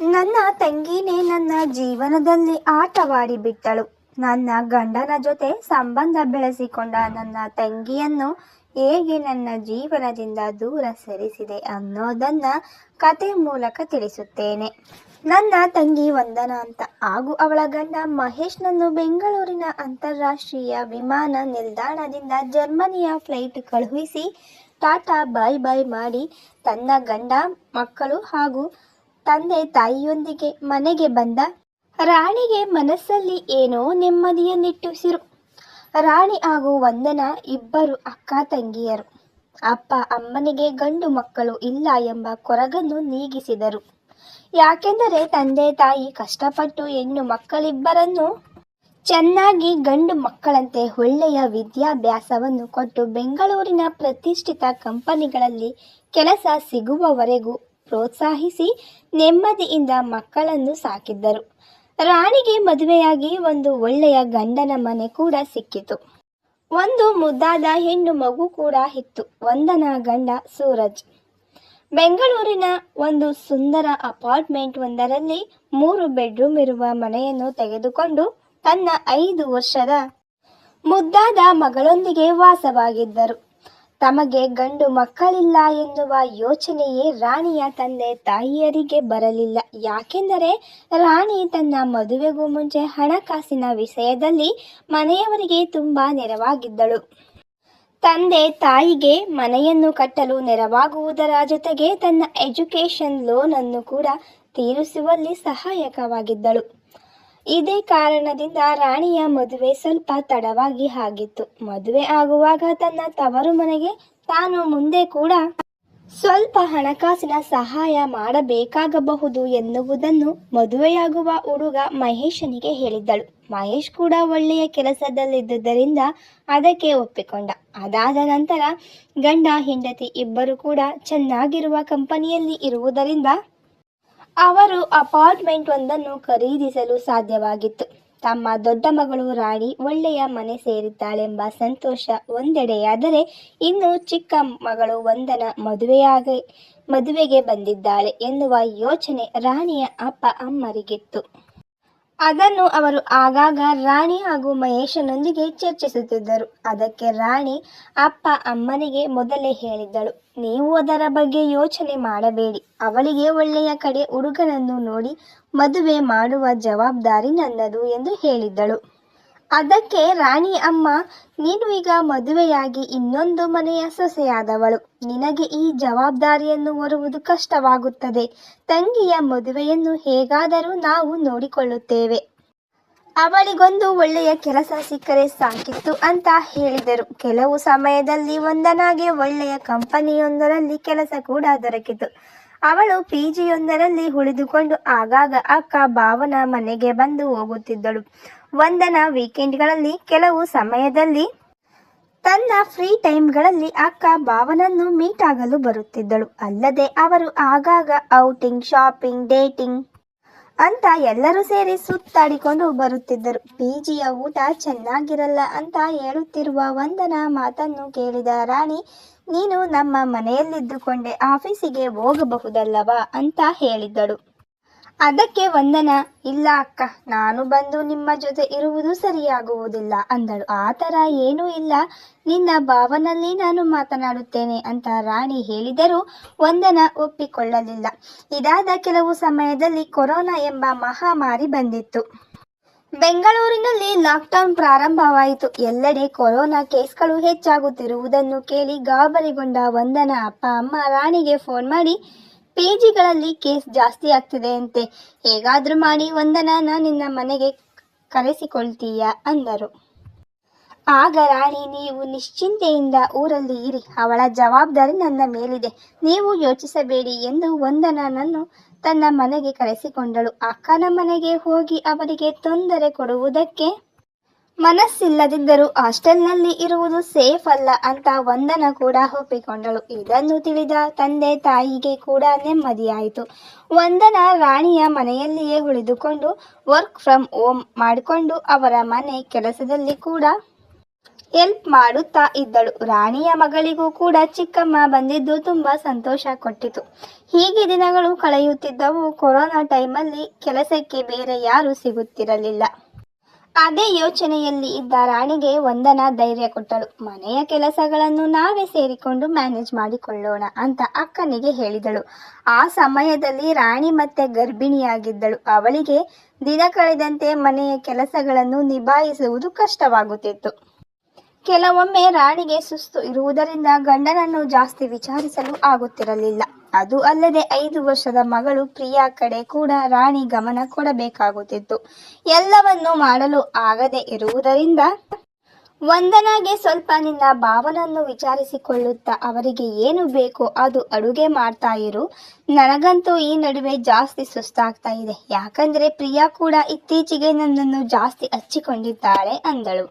ನನ್ನ ತಂಗಿನೇ ನನ್ನ ಜೀವನದಲ್ಲಿ ಆಟವಾಡಿ ಬಿಟ್ಟಳು. ನನ್ನ ಗಂಡನ ಜೊತೆ ಸಂಬಂಧ ಬೆಳೆಸಿಕೊಂಡ ನನ್ನ ತಂಗಿಯನ್ನು ಹೇಗೆ ನನ್ನ ಜೀವನದಿಂದ ದೂರ ಸರಿಸಿದೆ ಅನ್ನೋದನ್ನ ಕತೆ ಮೂಲಕ ತಿಳಿಸುತ್ತೇನೆ. ನನ್ನ ತಂಗಿ ವಂದನ ಅಂತ. ಹಾಗೂ ಅವಳ ಗಂಡ ಮಹೇಶ್ನನ್ನು ಬೆಂಗಳೂರಿನ ಅಂತಾರಾಷ್ಟ್ರೀಯ ವಿಮಾನ ನಿಲ್ದಾಣದಿಂದ ಜರ್ಮನಿಯ ಫ್ಲೈಟ್ ಕಳುಹಿಸಿ ಟಾಟಾ ಬಾಯ್ ಬಾಯ್ ಮಾಡಿ ತನ್ನ ಗಂಡ, ಮಕ್ಕಳು ಹಾಗೂ ತಂದೆ ತಾಯಿಯೊಂದಿಗೆ ಮನೆಗೆ ಬಂದ ರಾಣಿಗೆ ಮನಸ್ಸಲ್ಲಿ ಏನೋ ನೆಮ್ಮದಿಯ ನಿಟ್ಟುಸಿರು ರಾಣಿ ಹಾಗೂ ವಂದನ ಇಬ್ಬರು ಅಕ್ಕ ತಂಗಿಯರು. ಅಪ್ಪ ಅಮ್ಮನಿಗೆ ಗಂಡು ಮಕ್ಕಳು ಇಲ್ಲ ಎಂಬ ಕೊರಗನ್ನು ನೀಗಿಸಿದರು. ಯಾಕೆಂದರೆ ತಂದೆ ತಾಯಿ ಕಷ್ಟಪಟ್ಟು ಹೆಣ್ಣು ಮಕ್ಕಳಿಬ್ಬರನ್ನು ಚೆನ್ನಾಗಿ ಗಂಡು ಮಕ್ಕಳಂತೆ ಒಳ್ಳೆಯ ವಿದ್ಯಾಭ್ಯಾಸವನ್ನು ಕೊಟ್ಟು ಬೆಂಗಳೂರಿನ ಪ್ರತಿಷ್ಠಿತ ಕಂಪನಿಗಳಲ್ಲಿ ಕೆಲಸ ಸಿಗುವವರೆಗೂ ಪ್ರೋತ್ಸಾಹಿಸಿ ನೆಮ್ಮದಿಯಿಂದ ಮಕ್ಕಳನ್ನು ಸಾಕಿದ್ದರು. ರಾಣಿಗೆ ಮದುವೆಯಾಗಿ ಒಂದು ಒಳ್ಳೆಯ ಗಂಡನ ಮನೆ ಕೂಡ ಸಿಕ್ಕಿತು. ಒಂದು ಮುದ್ದಾದ ಹೆಣ್ಣು ಮಗು ಕೂಡ ಇತ್ತು. ವಂದನ ಗಂಡ ಸೂರಜ್. ಬೆಂಗಳೂರಿನ ಒಂದು ಸುಂದರ ಅಪಾರ್ಟ್ಮೆಂಟ್ ಒಂದರಲ್ಲಿ ಮೂರು ಬೆಡ್ರೂಮ್ ಇರುವ ಮನೆಯನ್ನು ತೆಗೆದುಕೊಂಡು ತನ್ನ ಐದು ವರ್ಷದ ಮುದ್ದಾದ ಮಗಳೊಂದಿಗೆ ವಾಸವಾಗಿದ್ದರು. ತಮಗೆ ಗಂಡು ಮಕ್ಕಳಿಲ್ಲ ಎನ್ನುವ ಯೋಚನೆಯೇ ರಾಣಿಯ ತಂದೆ ತಾಯಿಯರಿಗೆ ಬರಲಿಲ್ಲ. ಯಾಕೆಂದರೆ ರಾಣಿ ತನ್ನ ಮದುವೆಗೂ ಮುಂಚೆ ಹಣಕಾಸಿನ ವಿಷಯದಲ್ಲಿ ಮನೆಯವರಿಗೆ ತುಂಬ ನೆರವಾಗಿದ್ದಳು. ತಂದೆ ತಾಯಿಗೆ ಮನೆಯನ್ನು ಕಟ್ಟಲು ನೆರವಾಗುವುದರ ಜೊತೆಗೆ ತನ್ನ ಎಜುಕೇಷನ್ ಲೋನ್ ಅನ್ನು ಕೂಡ ತೀರಿಸುವಲ್ಲಿ ಸಹಾಯಕವಾಗಿದ್ದಳು. ಇದೇ ಕಾರಣದಿಂದ ರಾಣಿಯ ಮದುವೆ ಸ್ವಲ್ಪ ತಡವಾಗಿ ಆಗಿತ್ತು. ಮದುವೆ ಆಗುವಾಗ ತನ್ನ ತವರು ಮನೆಗೆ ತಾನು ಮುಂದೆ ಕೂಡ ಸ್ವಲ್ಪ ಹಣಕಾಸಿನ ಸಹಾಯ ಮಾಡಬೇಕಾಗಬಹುದು ಎನ್ನುವುದನ್ನು ಮದುವೆಯಾಗುವ ಹುಡುಗ ಮಹೇಶನಿಗೆ ಹೇಳಿದ್ದಳು. ಮಹೇಶ್ ಕೂಡ ಒಳ್ಳೆಯ ಕೆಲಸದಲ್ಲಿದ್ದುದರಿಂದ ಅದಕ್ಕೆ ಒಪ್ಪಿಕೊಂಡ. ಅದಾದ ನಂತರ ಗಂಡ, ಹೆಂಡತಿ ಇಬ್ಬರು ಕೂಡ ಚೆನ್ನಾಗಿರುವ ಕಂಪನಿಯಲ್ಲಿ ಇರುವುದರಿಂದ ಅವರು ಅಪಾರ್ಟ್ಮೆಂಟ್ ಒಂದನ್ನು ಖರೀದಿಸಲು ಸಾಧ್ಯವಾಗಿತ್ತು. ತಮ್ಮ ದೊಡ್ಡ ಮಗಳು ರಾಣಿ ಒಳ್ಳೆಯ ಮನೆ ಸೇರಿದ್ದಾಳೆಂಬ ಸಂತೋಷ ಒಂದೆಡೆಯಾದರೆ ಇನ್ನು ಚಿಕ್ಕ ಮಗಳು ಒಂದನ ಮದುವೆಯಾಗಿ, ಮದುವೆಗೆ ಬಂದಿದ್ದಾಳೆ ಎನ್ನುವ ಯೋಚನೆ ರಾಣಿಯ ಅಪ್ಪ ಅಮ್ಮರಿಗಿತ್ತು. ಅದನ್ನು ಅವರು ಆಗಾಗ ರಾಣಿ ಹಾಗೂ ಮಹೇಶನೊಂದಿಗೆ ಚರ್ಚಿಸುತ್ತಿದ್ದರು. ಅದಕ್ಕೆ ರಾಣಿ, ಅಪ್ಪ, ಅಮ್ಮನಿಗೆ ಮೊದಲೇ ಹೇಳಿದ್ದಳು. ನೀವು ಅದರ ಬಗ್ಗೆ ಯೋಚನೆ ಮಾಡಬೇಡಿ. ಅವಳಿಗೆ ಒಳ್ಳೆಯ ಕಡೆ ಹುಡುಗನನ್ನು ನೋಡಿ ಮದುವೆ ಮಾಡುವ ಜವಾಬ್ದಾರಿ ನನ್ನದು ಎಂದು ಹೇಳಿದ್ದಳು. ಅದಕ್ಕೆ ರಾಣಿ ಅಮ್ಮ, ನೀನು ಈಗ ಮದುವೆಯಾಗಿ ಇನ್ನೊಂದು ಮನೆಯ ಸೊಸೆಯಾದವಳು. ನಿನಗೆ ಈ ಜವಾಬ್ದಾರಿಯನ್ನು ಹೊರುವುದು ಕಷ್ಟವಾಗುತ್ತದೆ. ತಂಗಿಯ ಮದುವೆಯನ್ನು ಹೇಗಾದರೂ ನಾವು ನೋಡಿಕೊಳ್ಳುತ್ತೇವೆ. ಅವಳಿಗೊಂದು ಒಳ್ಳೆಯ ಕೆಲಸ ಸಿಕ್ಕರೆ ಸಾಕಿತ್ತು ಅಂತ ಹೇಳಿದರು. ಕೆಲವು ಸಮಯದಲ್ಲಿ ಒಂದನಾಗೆ ಒಳ್ಳೆಯ ಕಂಪನಿಯೊಂದರಲ್ಲಿ ಕೆಲಸ ಕೂಡ ದೊರಕಿತು. ಅವಳು ಪಿ ಜಿಯೊಂದರಲ್ಲಿ ಉಳಿದುಕೊಂಡು ಆಗಾಗ ಅಕ್ಕ ಭಾವನ ಮನೆಗೆ ಬಂದು ಹೋಗುತ್ತಿದ್ದಳು. ವಂದನ ವೀಕೆಂಡ್ಗಳಲ್ಲಿ ಕೆಲವು ಸಮಯದಲ್ಲಿ ತನ್ನ ಫ್ರೀ ಟೈಮ್ಗಳಲ್ಲಿ ಅಕ್ಕ ಭಾವನನ್ನು ಮೀಟ್ ಆಗಲು ಬರುತ್ತಿದ್ದಳು. ಅಲ್ಲದೆ ಅವರು ಆಗಾಗ ಔಟಿಂಗ್, ಶಾಪಿಂಗ್, ಡೇಟಿಂಗ್ ಅಂತ ಎಲ್ಲರೂ ಸೇರಿ ಸುತ್ತಾಡಿಕೊಂಡು ಬರುತ್ತಿದ್ದರು. ಪಿಜಿಯ ಊಟ ಚೆನ್ನಾಗಿರಲ್ಲ ಅಂತ ಹೇಳುತ್ತಿರುವ ವಂದನ ಮಾತನ್ನು ಕೇಳಿದ ರಾಣಿ, ನೀನು ನಮ್ಮ ಮನೆಯಲ್ಲಿದ್ದುಕೊಂಡೆ ಆಫೀಸಿಗೆ ಹೋಗಬಹುದಲ್ಲವಾ? ಅಂತ ಹೇಳಿದ್ದಳು. ಅದಕ್ಕೆ ವಂದನ, ಇಲ್ಲ ಅಕ್ಕ, ನಾನು ಬಂದು ನಿಮ್ಮ ಜೊತೆ ಇರುವುದು ಸರಿಯಾಗುವುದಿಲ್ಲ. ಅಂದಳು. ಆ ಥರ ಏನೂ ಇಲ್ಲ. ನಿನ್ನ ಭಾವನಲ್ಲಿ ನಾನು ಮಾತನಾಡುತ್ತೇನೆ ಅಂತ ರಾಣಿ ಹೇಳಿದರೂ ವಂದನ ಒಪ್ಪಿಕೊಳ್ಳಲಿಲ್ಲ. ಇದಾದ ಕೆಲವು ಸಮಯದಲ್ಲಿ ಕೊರೋನಾ ಎಂಬ ಮಹಾಮಾರಿ ಬಂದಿತ್ತು. ಬೆಂಗಳೂರಿನಲ್ಲಿ ಲಾಕ್ಡೌನ್ ಪ್ರಾರಂಭವಾಯಿತು. ಎಲ್ಲೆಡೆ ಕೊರೋನಾ ಕೇಸ್ಗಳು ಹೆಚ್ಚಾಗುತ್ತಿರುವುದನ್ನು ಕೇಳಿ ಗಾಬರಿಗೊಂಡ ವಂದನ ಅಪ್ಪ, ಅಮ್ಮ ರಾಣಿಗೆ ಫೋನ್ ಮಾಡಿ ಪಿಜಿಗಳಲ್ಲಿ ಕೇಸ್ ಜಾಸ್ತಿ ಆಗ್ತಿದೆ ಅಂತೆ. ಹೇಗಾದ್ರೂ ಮಾಡಿ ನಾನು ನಿನ್ನ ಮನೆಗೆ ಕರೆಸಿಕೊಳ್ತೀಯ ಅಂದರು. ಆಗ ರಾಣಿ, ನೀವು ನಿಶ್ಚಿಂತೆಯಿಂದ ಊರಲ್ಲಿ ಇರಿ. ಅವಳ ಜವಾಬ್ದಾರಿ ನನ್ನ ಮೇಲಿದೆ. ನೀವು ಯೋಚಿಸಬೇಡಿ ಎಂದು ವಂದನನನ್ನು ತನ್ನ ಮನೆಗೆ ಕರೆಸಿಕೊಂಡಳು. ಅಕ್ಕನ ಮನೆಗೆ ಹೋಗಿ ಅವರಿಗೆ ತೊಂದರೆ ಕೊಡುವುದಕ್ಕೆ ಮನಸ್ಸಿಲ್ಲದಿದ್ದರೂ ಹಾಸ್ಟೆಲ್ನಲ್ಲಿ ಇರುವುದು ಸೇಫ್ ಅಲ್ಲ ಅಂತ ವಂದನ ಕೂಡ ಒಪ್ಪಿಕೊಂಡಳು. ಇದನ್ನು ತಿಳಿದ ತಂದೆ ತಾಯಿಗೆ ಕೂಡ ನೆಮ್ಮದಿಯಾಯಿತು. ವಂದನ ರಾಣಿಯ ಮನೆಯಲ್ಲಿಯೇ ಉಳಿದುಕೊಂಡು ವರ್ಕ್ ಫ್ರಮ್ ಹೋಮ್ ಮಾಡಿಕೊಂಡು ಅವರ ಮನೆ ಕೆಲಸದಲ್ಲಿ ಕೂಡ ಹೆಲ್ಪ್ ಮಾಡುತ್ತಾ ಇದ್ದಳು. ರಾಣಿಯ ಮಗಳಿಗೂ ಕೂಡ ಚಿಕ್ಕಮ್ಮ ಬಂದಿದ್ದು ತುಂಬ ಸಂತೋಷ ಕೊಟ್ಟಿತು. ಹೀಗೆ ದಿನಗಳು ಕಳೆಯುತ್ತಿದ್ದವು. ಕೊರೋನಾ ಟೈಮಲ್ಲಿ ಕೆಲಸಕ್ಕೆ ಬೇರೆ ಯಾರೂ ಸಿಗುತ್ತಿರಲಿಲ್ಲ. ಅದೇ ಯೋಚನೆಯಲ್ಲಿ ಇದ್ದ ರಾಣಿಗೆ ವಂದನ ಧೈರ್ಯ ಕೊಟ್ಟಳು. ಮನೆಯ ಕೆಲಸಗಳನ್ನು ನಾವೇ ಸೇರಿಕೊಂಡು ಮ್ಯಾನೇಜ್ ಮಾಡಿಕೊಳ್ಳೋಣ ಅಂತ ಅಕ್ಕನಿಗೆ ಹೇಳಿದಳು. ಆ ಸಮಯದಲ್ಲಿ ರಾಣಿ ಮತ್ತೆ ಗರ್ಭಿಣಿಯಾಗಿದ್ದಳು. ಅವಳಿಗೆ ದಿನ ಕಳೆದಂತೆ ಮನೆಯ ಕೆಲಸಗಳನ್ನು ನಿಭಾಯಿಸುವುದು ಕಷ್ಟವಾಗುತ್ತಿತ್ತು. ಕೆಲವೊಮ್ಮೆ ರಾಣಿಗೆ ಸುಸ್ತು ಇರುವುದರಿಂದ ಗಂಡನನ್ನು ಜಾಸ್ತಿ ವಿಚಾರಿಸಲು ಆಗುತ್ತಿರಲಿಲ್ಲ. ಅದು ಅಲ್ಲದೆ ಐದು ವರ್ಷದ ಮಗಳು ಪ್ರಿಯಾ ಕಡೆ ಕೂಡ ರಾಣಿ ಗಮನ ಕೊಡಬೇಕಾಗುತ್ತಿತ್ತು. ಎಲ್ಲವನ್ನು ಮಾಡಲು ಆಗದೆ ಇರುವುದರಿಂದ ವಂದನಾಗೆ ಸ್ವಲ್ಪ ನಿನ್ನ ಭಾವನನ್ನು ವಿಚಾರಿಸಿಕೊಳ್ಳುತ್ತಾ ಅವರಿಗೆ ಏನು ಬೇಕೋ ಅದು ಅಡುಗೆ ಮಾಡ್ತಾ ಇರು. ನನಗಂತೂ ಈ ನಡುವೆ ಜಾಸ್ತಿ ಸುಸ್ತಾಗ್ತಾ ಇದೆ. ಯಾಕಂದ್ರೆ ಪ್ರಿಯಾ ಕೂಡ ಇತ್ತೀಚೆಗೆ ನನ್ನನ್ನು ಜಾಸ್ತಿ ಹಚ್ಚಿಕೊಂಡಿದ್ದಾಳೆ ಅಂದಳು.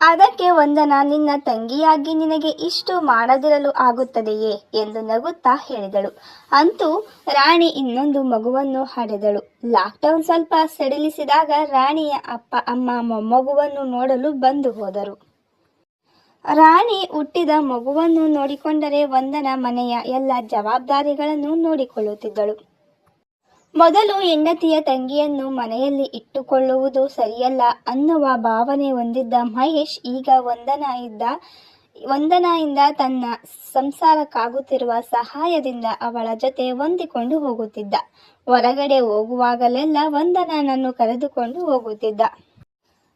ಅದಕ್ಕೆ ವಂದನ, ನಿನ್ನ ತಂಗಿಯಾಗಿ ನಿನಗೆ ಇಷ್ಟು ಮಾಡದಿರಲು ಆಗುತ್ತದೆಯೇ ಎಂದು ನಗುತ್ತಾ ಹೇಳಿದಳು. ಅಂತೂ ರಾಣಿ ಇನ್ನೊಂದು ಮಗುವನ್ನು ಹಡೆದಳು. ಲಾಕ್ಡೌನ್ ಸ್ವಲ್ಪ ಸಡಿಲಿಸಿದಾಗ ರಾಣಿಯ ಅಪ್ಪ, ಅಮ್ಮ, ಮೊಮ್ಮಗುವನ್ನು ನೋಡಲು ಬಂದು ಹೋದರು. ರಾಣಿ ಹುಟ್ಟಿದ ಮಗುವನ್ನು ನೋಡಿಕೊಂಡರೆ ವಂದನ ಮನೆಯ ಎಲ್ಲ ಜವಾಬ್ದಾರಿಗಳನ್ನು ನೋಡಿಕೊಳ್ಳುತ್ತಿದ್ದಳು. ಮೊದಲು ಹೆಂಡತಿಯ ತಂಗಿಯನ್ನು ಮನೆಯಲ್ಲಿ ಇಟ್ಟುಕೊಳ್ಳುವುದು ಸರಿಯಲ್ಲ ಅನ್ನುವ ಭಾವನೆ ಹೊಂದಿದ್ದ ಮಹೇಶ್ ಈಗ ವಂದನ ಇದ್ದ ವಂದನಾಯಿಂದ ತನ್ನ ಸಂಸಾರಕ್ಕಾಗುತ್ತಿರುವ ಸಹಾಯದಿಂದ ಅವಳ ಜೊತೆ ಹೊಂದಿಕೊಂಡು ಹೋಗುತ್ತಿದ್ದ. ಹೊರಗಡೆ ಹೋಗುವಾಗಲೆಲ್ಲ ವಂದನನನ್ನು ಕರೆದುಕೊಂಡು ಹೋಗುತ್ತಿದ್ದ.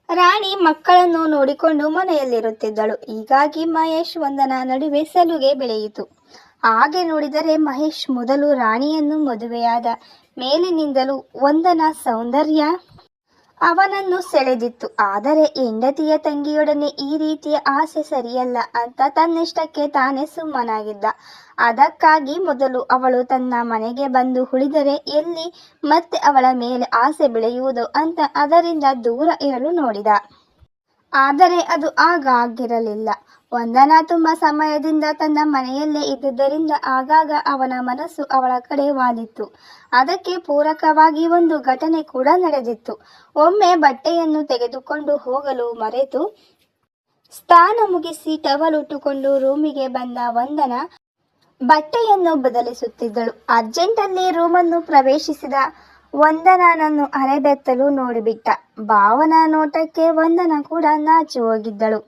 ರಾಣಿ ಮಕ್ಕಳನ್ನು ನೋಡಿಕೊಂಡು ಮನೆಯಲ್ಲಿರುತ್ತಿದ್ದಳು. ಹೀಗಾಗಿ ಮಹೇಶ್ ವಂದನ ನಡುವೆ ಸಲುಗೆ ಬೆಳೆಯಿತು. ಹಾಗೆ ನೋಡಿದರೆ ಮಹೇಶ್ ಮೊದಲು ರಾಣಿಯನ್ನು ಮದುವೆಯಾದ ಮೇಲಿನಿಂದಲೂ ವಂದನ ಸೌಂದರ್ಯ ಅವನನ್ನು ಸೆಳೆದಿತ್ತು. ಆದರೆ ಹೆಂಡತಿಯ ತಂಗಿಯೊಡನೆ ಈ ರೀತಿಯ ಆಸೆ ಸರಿಯಲ್ಲ ಅಂತ ತನ್ನಿಷ್ಟಕ್ಕೆ ತಾನೇ ಸುಮ್ಮನಾಗಿದ್ದ. ಅದಕ್ಕಾಗಿ ಮೊದಲು ಅವಳು ತನ್ನ ಮನೆಗೆ ಬಂದು ಉಳಿದರೆ ಎಲ್ಲಿ ಮತ್ತೆ ಅವಳ ಮೇಲೆ ಆಸೆ ಬೆಳೆಯುವುದು ಅಂತ ಅದರಿಂದ ದೂರ ಇರಲು ನೋಡಿದ. ಆದರೆ ಅದು ಆಗ ಆಗಿರಲಿಲ್ಲ ವಂದನಾ ತುಂಬ ಸಮಯದಿಂದ ತನ್ನ ಮನೆಯಲ್ಲೇ ಇದ್ದುದರಿಂದ ಆಗಾಗ ಅವನ ಮನಸ್ಸು ಅವಳ ಕಡೆ ವಾಲಿತ್ತು ಅದಕ್ಕೆ ಪೂರಕವಾಗಿ ಒಂದು ಘಟನೆ ಕೂಡ ನಡೆದಿತ್ತು. ಒಮ್ಮೆ ಬಟ್ಟೆಯನ್ನು ತೆಗೆದುಕೊಂಡು ಹೋಗಲು ಮರೆತು ಸ್ನಾನ ಮುಗಿಸಿ ಟವಲ್ ಉಟ್ಟುಕೊಂಡು ರೂಮಿಗೆ ಬಂದ ವಂದನ ಬಟ್ಟೆಯನ್ನು ಬದಲಿಸುತ್ತಿದ್ದಳು. ಅರ್ಜೆಂಟಲ್ಲಿ ರೂಮನ್ನು ಪ್ರವೇಶಿಸಿದ ವಂದನನನ್ನು ಅರೆಬೆತ್ತಲು ನೋಡಿಬಿಟ್ಟ. ಭಾವನ ನೋಟಕ್ಕೆ ವಂದನ ಕೂಡ ನಾಚಿ ಹೋಗಿದ್ದಳು.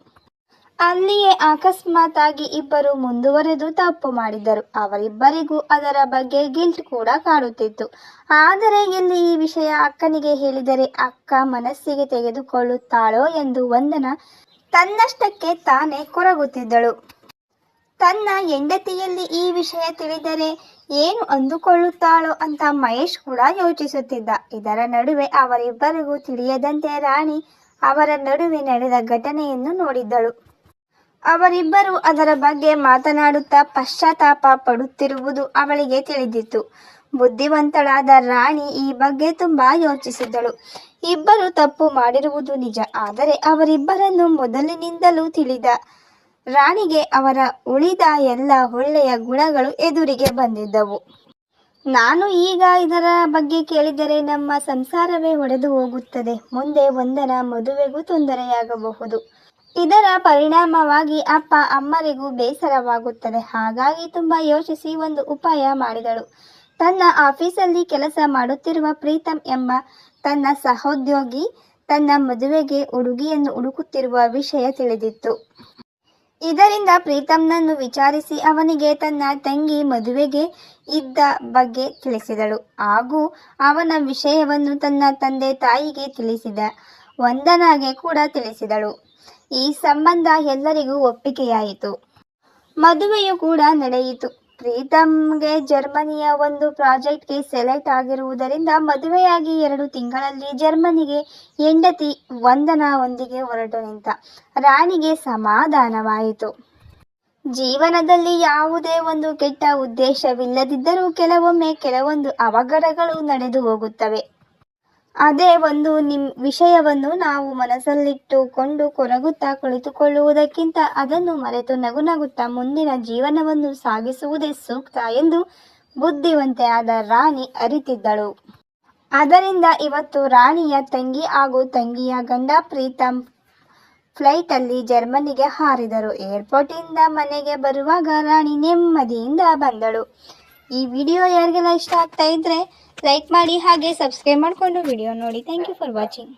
ಅಲ್ಲಿಯೇ ಅಕಸ್ಮಾತ್ ಆಗಿ ಇಬ್ಬರು ಮುಂದುವರೆದು ತಪ್ಪು ಮಾಡಿದ್ದರು. ಅವರಿಬ್ಬರಿಗೂ ಅದರ ಬಗ್ಗೆ ಗಿಲ್ಟ್ ಕೂಡ ಕಾಡುತ್ತಿತ್ತು. ಆದರೆ ಇಲ್ಲಿ ಈ ವಿಷಯ ಅಕ್ಕನಿಗೆ ಹೇಳಿದರೆ ಅಕ್ಕ ಮನಸ್ಸಿಗೆ ತೆಗೆದುಕೊಳ್ಳುತ್ತಾಳೋ ಎಂದು ವಂದನ ತನ್ನಷ್ಟಕ್ಕೆ ತಾನೇ ಕೊರಗುತ್ತಿದ್ದಳು. ತನ್ನ ಹೆಂಡತಿಯಲ್ಲಿ ಈ ವಿಷಯ ತಿಳಿದರೆ ಏನು ಅಂದುಕೊಳ್ಳುತ್ತಾಳೋ ಅಂತ ಮಹೇಶ್ ಕೂಡ ಯೋಚಿಸುತ್ತಿದ್ದ. ಇದರ ನಡುವೆ ಅವರಿಬ್ಬರಿಗೂ ತಿಳಿಯದಂತೆ ರಾಣಿ ಅವರ ನಡುವೆ ನಡೆದ ಘಟನೆಯನ್ನು ನೋಡಿದ್ದಳು. ಅವರಿಬ್ಬರು ಅದರ ಬಗ್ಗೆ ಮಾತನಾಡುತ್ತಾ ಪಶ್ಚಾತ್ತಾಪ ಪಡುತ್ತಿರುವುದು ಅವಳಿಗೆ ತಿಳಿದಿತ್ತು. ಬುದ್ಧಿವಂತಳಾದ ರಾಣಿ ಈ ಬಗ್ಗೆ ತುಂಬಾ ಯೋಚಿಸಿದ್ದಳು. ಇಬ್ಬರು ತಪ್ಪು ಮಾಡಿರುವುದು ನಿಜ, ಆದರೆ ಅವರಿಬ್ಬರನ್ನು ಮೊದಲಿನಿಂದಲೂ ತಿಳಿದ ರಾಣಿಗೆ ಅವರ ಉಳಿದ ಎಲ್ಲ ಒಳ್ಳೆಯ ಗುಣಗಳು ಎದುರಿಗೆ ಬಂದಿದ್ದವು. ನಾನು ಈಗ ಇದರ ಬಗ್ಗೆ ಕೇಳಿದರೆ ನಮ್ಮ ಸಂಸಾರವೇ ಒಡೆದು ಹೋಗುತ್ತದೆ. ಮುಂದೆ ಒಂದರ ಮದುವೆಗೂ ತೊಂದರೆಯಾಗಬಹುದು. ಇದರ ಪರಿಣಾಮವಾಗಿ ಅಪ್ಪ ಅಮ್ಮರಿಗೂ ಬೇಸರವಾಗುತ್ತದೆ. ಹಾಗಾಗಿ ತುಂಬ ಯೋಚಿಸಿ ಒಂದು ಉಪಾಯ ಮಾಡಿದಳು. ತನ್ನ ಆಫೀಸಲ್ಲಿ ಕೆಲಸ ಮಾಡುತ್ತಿರುವ ಪ್ರೀತಮ್ ಎಂಬ ತನ್ನ ಸಹೋದ್ಯೋಗಿ ತನ್ನ ಮದುವೆಗೆ ಹುಡುಗಿಯನ್ನು ಹುಡುಕುತ್ತಿರುವ ವಿಷಯ ತಿಳಿದಿತ್ತು. ಇದರಿಂದ ಪ್ರೀತಮ್ನನ್ನು ವಿಚಾರಿಸಿ ಅವನಿಗೆ ತನ್ನ ತಂಗಿ ಮದುವೆಗೆ ಇದ್ದ ಬಗ್ಗೆ ತಿಳಿಸಿದಳು. ಹಾಗೂ ಅವನ ವಿಷಯವನ್ನು ತನ್ನ ತಂದೆ ತಾಯಿಗೆ ತಿಳಿಸಿದ ವಂದನಾಗೆ ಕೂಡ ತಿಳಿಸಿದಳು. ಈ ಸಂಬಂಧ ಎಲ್ಲರಿಗೂ ಒಪ್ಪಿಗೆಯಾಯಿತು. ಮದುವೆಯು ಕೂಡ ನಡೆಯಿತು. ಪ್ರೀತಮ್ಗೆ ಜರ್ಮನಿಯ ಒಂದು ಪ್ರಾಜೆಕ್ಟ್ಗೆ ಸೆಲೆಕ್ಟ್ ಆಗಿರುವುದರಿಂದ ಮದುವೆಯಾಗಿ ಎರಡು ತಿಂಗಳಲ್ಲಿ ಜರ್ಮನಿಗೆ ಹೆಂಡತಿ ವಂದನಾ ಒಂದಿಗೆ ಹೊರಟು ನಿಂತ ರಾಣಿಗೆ ಸಮಾಧಾನವಾಯಿತು. ಜೀವನದಲ್ಲಿ ಯಾವುದೇ ಒಂದು ಕೆಟ್ಟ ಉದ್ದೇಶವಿಲ್ಲದಿದ್ದರೂ ಕೆಲವೊಮ್ಮೆ ಕೆಲವೊಂದು ಅವಘಡಗಳು ನಡೆದು ಹೋಗುತ್ತವೆ. ಅದೇ ಒಂದು ನಿಮ್ ವಿಷಯವನ್ನು ನಾವು ಮನಸ್ಸಲ್ಲಿಟ್ಟುಕೊಂಡು ಕೊರಗುತ್ತಾ ಕುಳಿತುಕೊಳ್ಳುವುದಕ್ಕಿಂತ ಅದನ್ನು ಮರೆತು ನಗು ನಗುತ್ತಾ ಮುಂದಿನ ಜೀವನವನ್ನು ಸಾಗಿಸುವುದೇ ಸೂಕ್ತ ಎಂದು ಬುದ್ಧಿವಂತೆ ಆದ ರಾಣಿ ಅರಿತಿದ್ದಳು. ಅದರಿಂದ ಇವತ್ತು ರಾಣಿಯ ತಂಗಿ ಹಾಗೂ ತಂಗಿಯ ಗಂಡ ಪ್ರೀತಮ್ ಫ್ಲೈಟಲ್ಲಿ ಜರ್ಮನಿಗೆ ಹಾರಿದರು. ಏರ್ಪೋರ್ಟಿಂದ ಮನೆಗೆ ಬರುವಾಗ ರಾಣಿ ನೆಮ್ಮದಿಯಿಂದ ಬಂದಳು. ಈ ವಿಡಿಯೋ ಯಾರಿಗೆಲ್ಲ ಇಷ್ಟ ಆಗ್ತಾ ಇದ್ರೆ ಲೈಕ್ ಮಾಡಿ ಹಾಗೆ ಸಬ್ಸ್ಕ್ರೈಬ್ ಮಾಡಿಕೊಂಡು ವಿಡಿಯೋ ನೋಡಿ. Thank you for watching